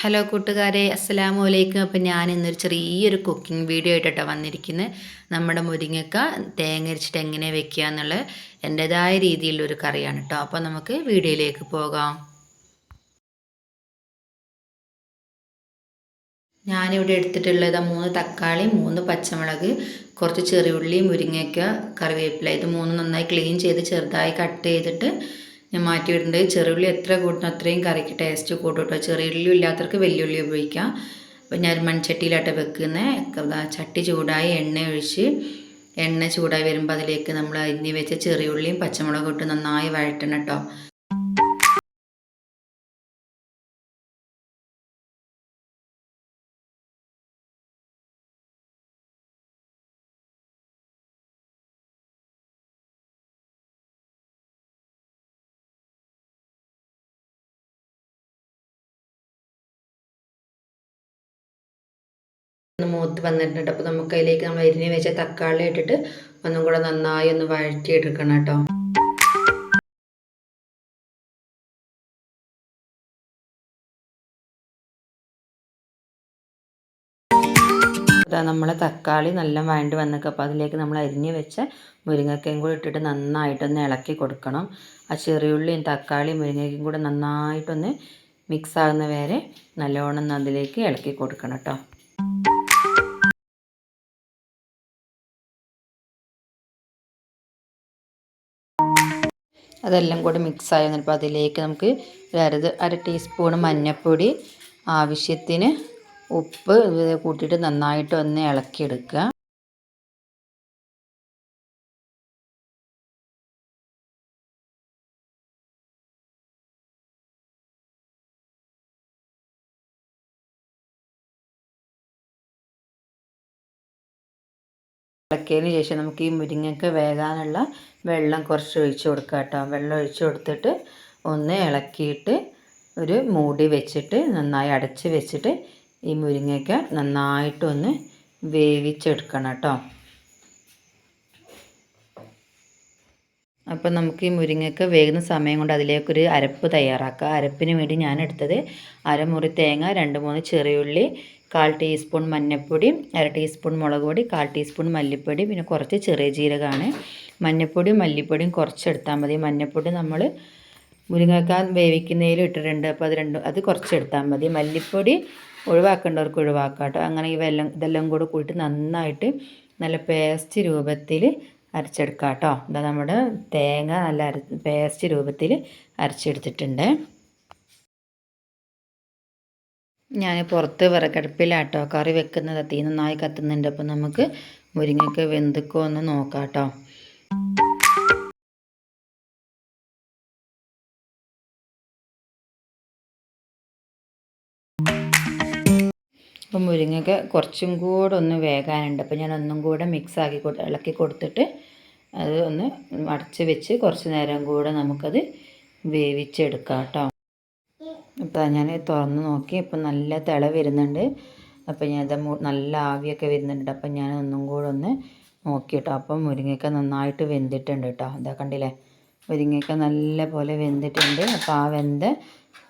Hello കൂട്ടുകാരെ അസ്സലാമു അലൈക്കും അപ്പം ഞാൻ ഇന്നൊരു ചെറിയൊരു കുക്കിംഗ് വീഡിയോ ആയിട്ടോ വന്നിരിക്കുന്നത് നമ്മുടെ മുരിങ്ങക്ക തേങ്ങ അരിച്ചിട്ട് എങ്ങനെ വെക്കുക എന്നുള്ള എന്റെതായ രീതിയിലുള്ളൊരു കറിയാണ് കേട്ടോ അപ്പോൾ നമുക്ക് വീഡിയോയിലേക്ക് പോകാം. ഞാനിവിടെ എടുത്തിട്ടുള്ളത് മൂന്ന് തക്കാളി മൂന്ന് പച്ചമുളക് കുറച്ച് ചെറിയുള്ളി മുരിങ്ങയ്ക്ക കറിവേപ്പില. ഇത് മൂന്ന് നന്നായി ക്ലീൻ ചെയ്ത് ചെറുതായി കട്ട് ചെയ്തിട്ട് ഞാൻ മാറ്റിയിട്ടുണ്ട് ചെറുള്ളി എത്ര കൂട്ടണം അത്രയും കറിക്ക് ടേസ്റ്റ് കൂട്ടും കേട്ടോ ചെറിയുള്ളി ഇല്ലാത്തവർക്ക് വലിയുള്ളി ഉപയോഗിക്കാം. അപ്പോൾ ഞാൻ മൺചട്ടിയിലാട്ട് വെക്കുന്നത് ചട്ടി ചൂടായി എണ്ണ ഒഴിച്ച് എണ്ണ ചൂടായി വരുമ്പോൾ അതിലേക്ക് നമ്മൾ അരിഞ്ഞ് വെച്ച ചെറിയുള്ളിയും പച്ചമുളകും ഇട്ട് നന്നായി വഴറ്റണം കേട്ടോ ഒന്ന് മൂത്ത് വന്നിട്ടുണ്ട്. അപ്പോൾ നമുക്ക് അതിലേക്ക് നമ്മൾ അരിഞ്ഞ് വെച്ച തക്കാളി ഇട്ടിട്ട് ഒന്നും കൂടെ നന്നായി ഒന്ന് വഴറ്റിയെടുക്കണം കേട്ടോ. നമ്മളെ തക്കാളി നല്ല വഴണ്ട് വന്നൊക്കെ. അപ്പോൾ അതിലേക്ക് നമ്മൾ അരിഞ്ഞ് വെച്ച മുരിങ്ങക്കയും കൂടി ഇട്ടിട്ട് നന്നായിട്ടൊന്ന് ഇളക്കി കൊടുക്കണം. ആ ചെറിയുള്ളിയും തക്കാളിയും മുരിങ്ങയ്ക്കും കൂടെ നന്നായിട്ടൊന്ന് മിക്സ് ആകുന്ന വരെ നല്ലോണം അതിലേക്ക് ഇളക്കി കൊടുക്കണം കേട്ടോ. അതെല്ലാം കൂടി മിക്സ് ആയി വന്നപ്പോൾ അതിലേക്ക് നമുക്ക് അരത് അര ടീസ്പൂൺ മഞ്ഞൾപ്പൊടി ആവശ്യത്തിന് ഉപ്പ് കൂട്ടിയിട്ട് നന്നായിട്ട് ഒന്ന് ഇളക്കിയെടുക്കുക. ഇളക്കിയതിന് ശേഷം നമുക്ക് ഈ മുരിങ്ങയ്ക്ക് വേകാനുള്ള വെള്ളം കുറച്ച് ഒഴിച്ച് കൊടുക്കുക കേട്ടോ. വെള്ളം ഒഴിച്ച് കൊടുത്തിട്ട് ഒന്ന് ഇളക്കിയിട്ട് ഒരു മൂടി വെച്ചിട്ട് നന്നായി അടച്ച് വെച്ചിട്ട് ഈ മുരിങ്ങയ്ക്ക നന്നായിട്ടൊന്ന് വേവിച്ചെടുക്കണം കേട്ടോ. അപ്പം നമുക്ക് ഈ മുരിങ്ങയ്ക്ക വേകുന്ന സമയം കൊണ്ട് അതിലേക്കൊരു അരപ്പ് തയ്യാറാക്കുക അരപ്പിന് വേണ്ടി ഞാൻ എടുത്തത് അരമുറി തേങ്ങ രണ്ട് മൂന്ന് ചെറിയുള്ളി കാൽ ടീസ്പൂൺ മഞ്ഞൾപ്പൊടി അര ടീസ്പൂൺ മുളക് പൊടി കാൽ ടീസ്പൂൺ മല്ലിപ്പൊടി പിന്നെ കുറച്ച് ചെറിയ ജീരകമാണ്. മഞ്ഞൾപ്പൊടിയും മല്ലിപ്പൊടിയും കുറച്ചെടുത്താൽ മതി. മഞ്ഞൾപ്പൊടി നമ്മൾ മുരിങ്ങക്കാൻ വേവിക്കുന്നതിൽ ഇട്ടിട്ടുണ്ട്. അപ്പോൾ അത് രണ്ടും അത് കുറച്ചെടുത്താൽ മതി. മല്ലിപ്പൊടി ഒഴിവാക്കേണ്ടവർക്ക് ഒഴിവാക്കാം കേട്ടോ. അങ്ങനെ ഇവയെല്ലാം ഇതെല്ലാം കൂടെ കൂട്ടി നന്നായിട്ട് നല്ല പേസ്റ്റ് രൂപത്തിൽ അരച്ചെടുക്കാം കേട്ടോ ഇതാ നമ്മുടെ തേങ്ങ നല്ല അര പേസ്റ്റ് രൂപത്തിൽ അരച്ചെടുത്തിട്ടുണ്ട്. ഞാൻ പുറത്ത് വിറകടുപ്പിലാട്ടോ. കറി വെക്കുന്നത് തീ നന്നായി കത്തുന്നുണ്ട്. അപ്പോൾ നമുക്ക് മുരിങ്ങയ്ക്ക് വെന്തുക്കോ ഒന്ന് നോക്കാം കേട്ടോ അപ്പം മുരിങ്ങയൊക്കെ കുറച്ചും കൂടെ ഒന്ന് വേകാനുണ്ട്. അപ്പോൾ ഞാൻ ഒന്നും കൂടെ മിക്സ് ആക്കി ഇളക്കി കൊടുത്തിട്ട് അത് ഒന്ന് അടച്ച് വെച്ച് കുറച്ച് നേരം കൂടെ നമുക്കത് വേവിച്ചെടുക്കാം കേട്ടോ. അപ്പോൾ ഞാൻ തുറന്ന് നോക്കി. ഇപ്പം നല്ല തിള വരുന്നുണ്ട്. അപ്പോൾ ഞാൻ ഇത് നല്ല ആവിയൊക്കെ വരുന്നുണ്ട്. അപ്പം ഞാൻ ഒന്നും കൂടെ ഒന്ന് നോക്കി കേട്ടോ. അപ്പം മുരിങ്ങയ്ക്ക നന്നായിട്ട് വെന്തിട്ടുണ്ട് കേട്ടോ. ഇതാ കണ്ടില്ലേ? മുരിങ്ങയ്ക്ക നല്ല പോലെ വെന്തിട്ടുണ്ട്. അപ്പോൾ ആ വെന്ത്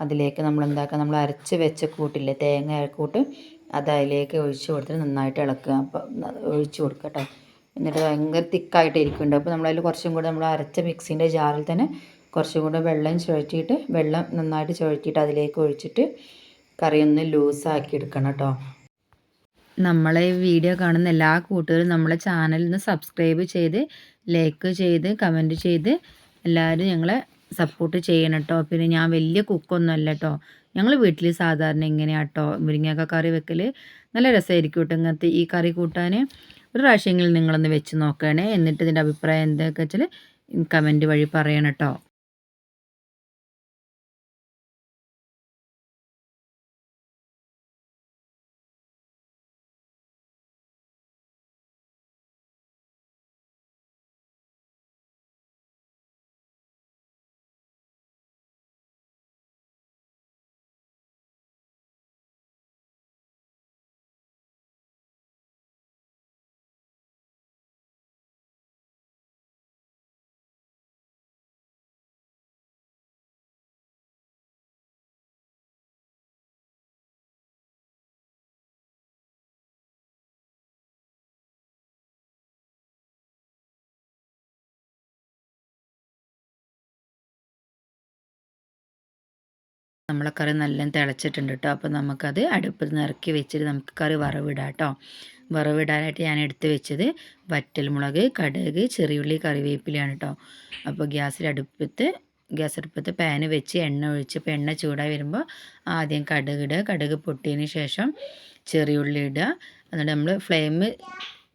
അതിലേക്ക് നമ്മൾ എന്താക്കുക നമ്മൾ അരച്ച് വെച്ച കൂട്ടില്ലേ? തേങ്ങ കൂട്ട് അത് അതിലേക്ക് ഒഴിച്ച് കൊടുത്തിട്ട് നന്നായിട്ട് ഇളക്കുക. അപ്പോൾ ഒഴിച്ച് കൊടുക്കുക കേട്ടോ എന്നിട്ട് ഭയങ്കര തിക്കായിട്ട് ഇരിക്കുന്നുണ്ട്. അപ്പോൾ നമ്മളതിൽ കുറച്ചും കൂടെ നമ്മൾ അരച്ച മിക്സിന്റെ ജാറിൽ തന്നെ കുറച്ചും കൂടെ വെള്ളം ചുഴറ്റിയിട്ട് വെള്ളം നന്നായിട്ട് ചുഴറ്റിയിട്ട് അതിലേക്ക് ഒഴിച്ചിട്ട് കറി ഒന്ന് ലൂസാക്കി എടുക്കണം കേട്ടോ നമ്മളെ ഈ വീഡിയോ കാണുന്ന എല്ലാ കൂട്ടുകാരും നമ്മളെ ചാനലിൽ നിന്ന് സബ്സ്ക്രൈബ് ചെയ്ത് ലൈക്ക് ചെയ്ത് കമന്റ് ചെയ്ത് എല്ലാവരും ഞങ്ങളെ സപ്പോർട്ട് ചെയ്യണം കേട്ടോ പിന്നെ ഞാൻ വലിയ കുക്കൊന്നും അല്ല കേട്ടോ ഞങ്ങൾ വീട്ടിൽ സാധാരണ എങ്ങനെയാണ് കേട്ടോ മുരിങ്ങക്ക കറി വെക്കൽ നല്ല രസമായിരിക്കും കേട്ടോ ഇങ്ങനത്തെ ഈ കറി കൂട്ടാൻ ഒരു പ്രാവശ്യമെങ്കിലും നിങ്ങളൊന്ന് വെച്ച് നോക്കണേ. എന്നിട്ട് ഇതിന്റെ അഭിപ്രായം എന്തൊക്കെ വെച്ചാൽ കമന്റ് വഴി പറയണം കേട്ടോ നമ്മളെ കറി നല്ല തിളച്ചിട്ടുണ്ട് കേട്ടോ അപ്പോൾ നമുക്കത് അടുപ്പിൽ നിന്ന് ഇറക്കി വെച്ചിട്ട് നമുക്ക് കറി വറവിടാം കേട്ടോ വറവിടാനായിട്ട് ഞാൻ എടുത്ത് വെച്ചത് വറ്റൽമുളക് കടുക് ചെറിയുള്ളി കറിവേപ്പിലയാണ് കേട്ടോ അപ്പോൾ ഗ്യാസിൽ അടുപ്പത്ത് ഗ്യാസ് അടുപ്പത്ത് പാന് വെച്ച് എണ്ണ ഒഴിച്ച് ഇപ്പോൾ എണ്ണ ചൂടായി വരുമ്പോൾ ആദ്യം കടുക് ഇടുക. കടുക് പൊട്ടിയതിന് ശേഷം ചെറിയുള്ളി ഇടുക. എന്നിട്ട് നമ്മൾ ഫ്ലെയിം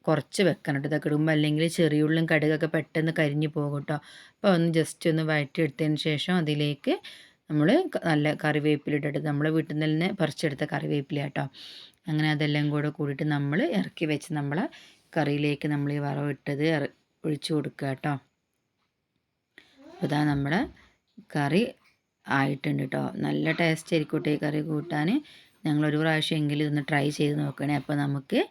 കുറച്ച് വെക്കണം കേട്ടോ ഇടുമ്പോൾ അല്ലെങ്കിൽ ചെറിയുള്ളും കടുകൊക്കെ പെട്ടെന്ന് കരിഞ്ഞു പോകും കേട്ടോ അപ്പോൾ ഒന്ന് ജസ്റ്റ് ഒന്ന് വഴറ്റിയെടുത്തതിന് ശേഷം അതിലേക്ക് നമ്മൾ നല്ല കറിവേപ്പില ഇട്ടിട്ട് നമ്മൾ വീട്ടിൽ നിന്ന് തന്നെ പറിച്ചെടുത്ത കറിവേപ്പില കേട്ടോ അങ്ങനെ അതെല്ലാം കൂടെ കൂടിയിട്ട് നമ്മൾ ഇറക്കി വെച്ച് നമ്മളെ കറിയിലേക്ക് നമ്മൾ ഈ വറവിട്ടത് ഒഴിച്ചു കൊടുക്കുക കേട്ടോ അപ്പോൾ ഇതാ നമ്മുടെ കറി ആയിട്ടുണ്ട് കേട്ടോ നല്ല ടേസ്റ്റ് ആയിരിക്കട്ടെ ഈ കറി കൂട്ടാൻ ഞങ്ങൾ ഒരു പ്രാവശ്യം എങ്കിലും ഇതൊന്ന് ട്രൈ ചെയ്ത് നോക്കണേ. അപ്പോൾ നമുക്ക്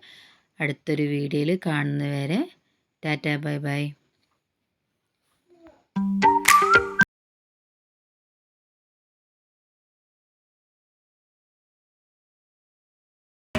അടുത്തൊരു വീഡിയോയിൽ കാണുന്നവരെ ടാറ്റ ബൈ ബൈ.